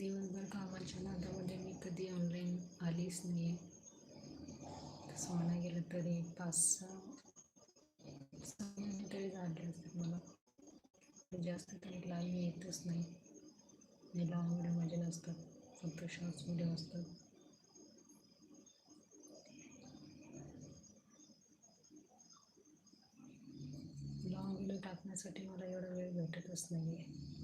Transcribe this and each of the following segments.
दिवसभर कामाच्या नादामध्ये मी कधी ऑनलाईन आलीच नाही आहे तसं गेलं तरी पाच तरी झाले जास्त तरी लाईव्ह येतच नाही. आणि लॉंग व्हिडिओ माझे फक्त शॉर्ट्स व्हिडिओ असतात. लॉंग व्हिडिओ टाकण्यासाठी मला एवढा वेळ भेटतच नाही आहे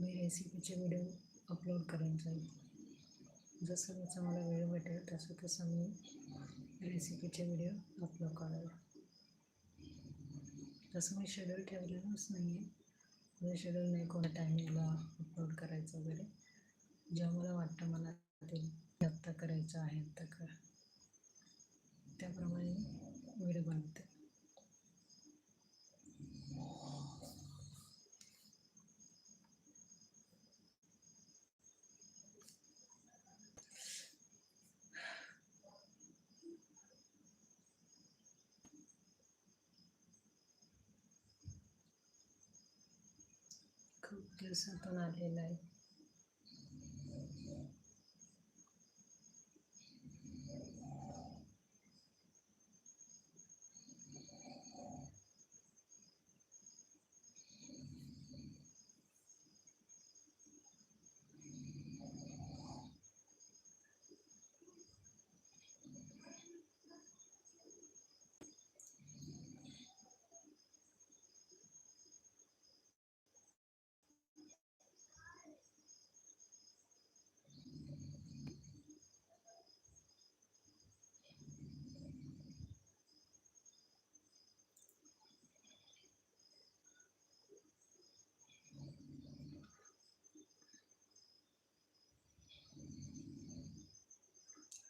मी रेसिपीचे व्हिडिओ अपलोड करेन जाईल जसं जसं मला वेळ भेटेल तसं तसं मी रेसिपीचे व्हिडिओ अपलोड करेल. तसं मी शेड्यूल ठेवलेलंच म्हणजे नाही आहे माझं शेड्यूल नाही कोणत्या टायमिंगला अपलोड करायचं वगैरे. जेव्हा मला वाटतं मला ते आत्ता करायचं आहे आत्ता कर. त्याप्रमाणे व्हिडिओ बनते खूप दिवसातून आलेला आहे.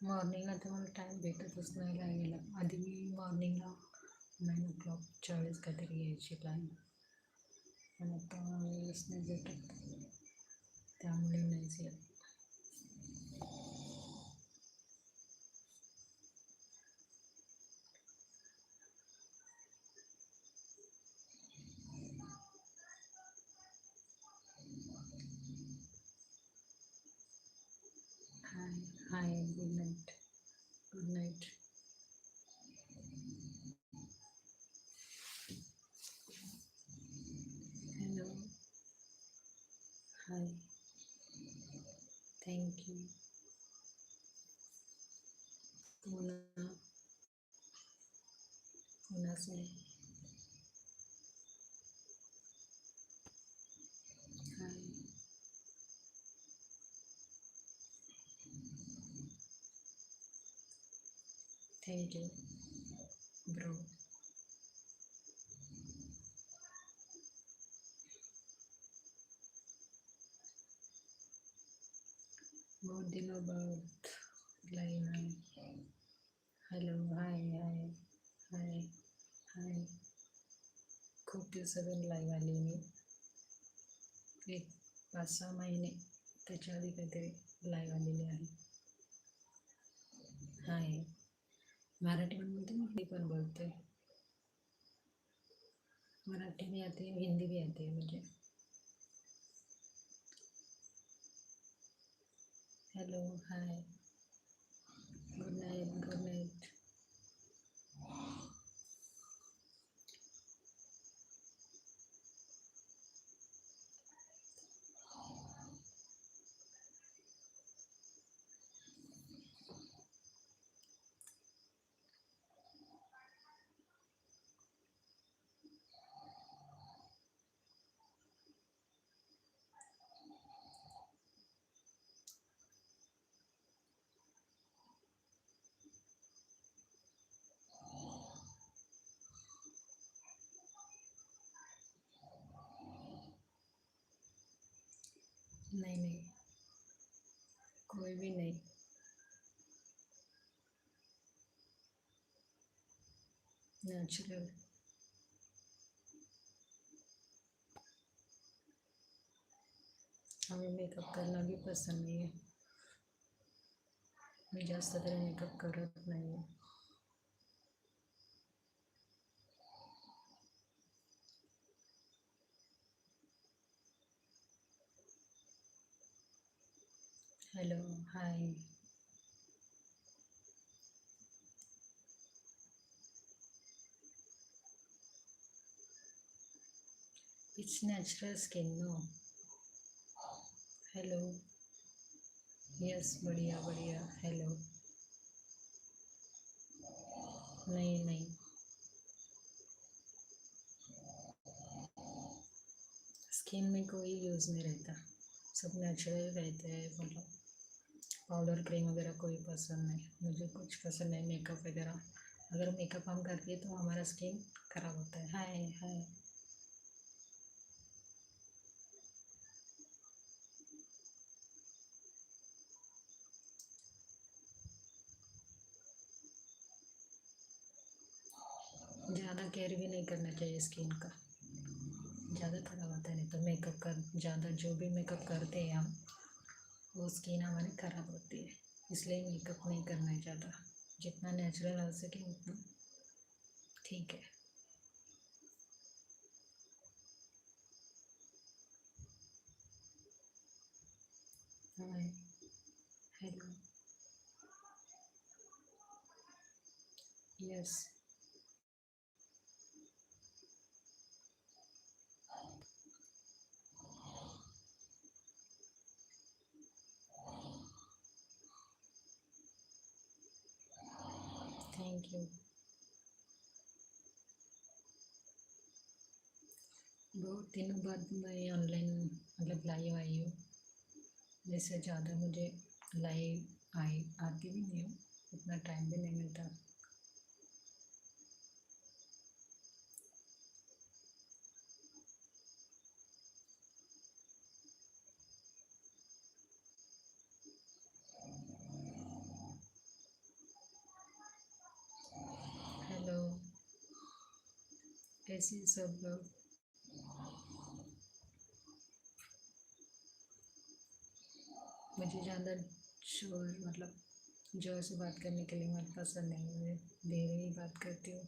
मॉर्निंगला तर मला टाईम भेटतच नाही लागायला आधी मी मॉर्निंगला नाईन ओ क्लॉकच्या वेळेस काहीतरी यायची प्लॅन पण आता वेळेस नाही भेटत. त्यामुळे नाहीच येत. Good night. Good night. Hello. Hi. Thank you. Mona. Mona Singh. Thank you bro बहुत दिनों बाद लाईन आहे हॅलो हाय हाय हाय हाय खूप दिवसातून लाईव्ह आली मी एक पाच सहा महिने त्याच्या आधी काहीतरी लाईव्ह आलेली आहे हाय मराठी में बोलते, हिंदी पण बोलते. मराठी भी आती है हिंदी भी आती है मुझे हेलो हाय कोई भी नहीं। नेचुरल हमें मेकअप करना भी पसंद नहीं है। मैं जास्त मेकअप करत नहीं आहे hello, hi. It's natural skin no hello yes बढ़िया बढ़िया। हेलो नहीं नहीं। स्किन में कोई यूज़ नहीं रहता। सब नेचुरल रहते हैं मतलब। पाउडर क्रीम वगैरह कोई पसंद नहीं, मुझे कुछ पसंद नहीं मेकअप वगैरह। अगर मेकअप हम करते हैं तो हमारा स्किन खराब होता है। हाय हाय। ज़्यादा केयर भी नहीं करना चाहिए स्किन का। ज़्यादा खराब होता है नहीं तो मेकअप कर, ज़्यादा जो भी मेकअप करते हैं हम वो स्किन हमारी खराब होती है। इसलिए मेकअप नहीं करना ज़्यादा। जितना नेचुरल हो सके उतना। ठीक है। Hello yes thank you. बहुत दिनों बाद मैं ऑनलाइन मतलब लाइव आई हूँ। जैसे ज़्यादा मुझे लाइव आई आती भी नहीं हूँ, उतना टाइम भी नहीं मिलता हेलो कैसे हैं सब लोग मुझे ज़्यादा शोर मतलब ज़ोर से बात करने के लिए मुझे पसंद नहीं है, मैं धीरे ही बात करती हूँ।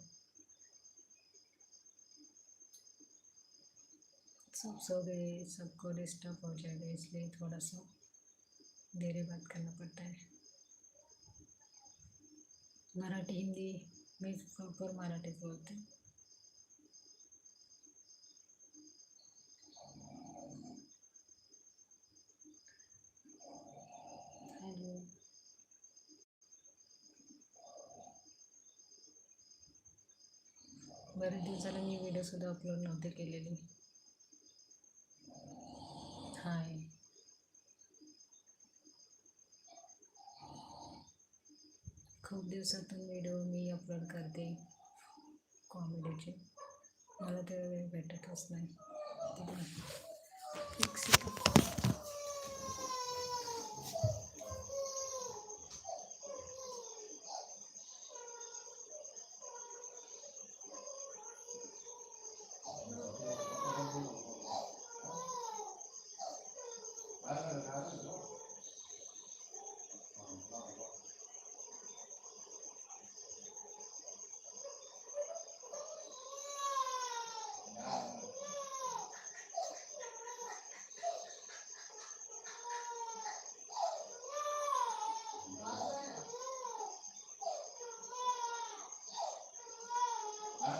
सब सो गए, सबको डिस्टर्ब हो जाएगा, इसलिए थोड़ा सा धीरे बात करना पड़ता है। मराठी हिंदी मी प्रॉपर मराठीच बोलते बऱ्याच दिवसाला मी व्हिडिओसुद्धा अपलोड नव्हते केलेले हाय. खूप दिवसातून व्हिडिओ मी अपलोड करते कॉमेडीचे मला ते वेळ भेटतच नाही.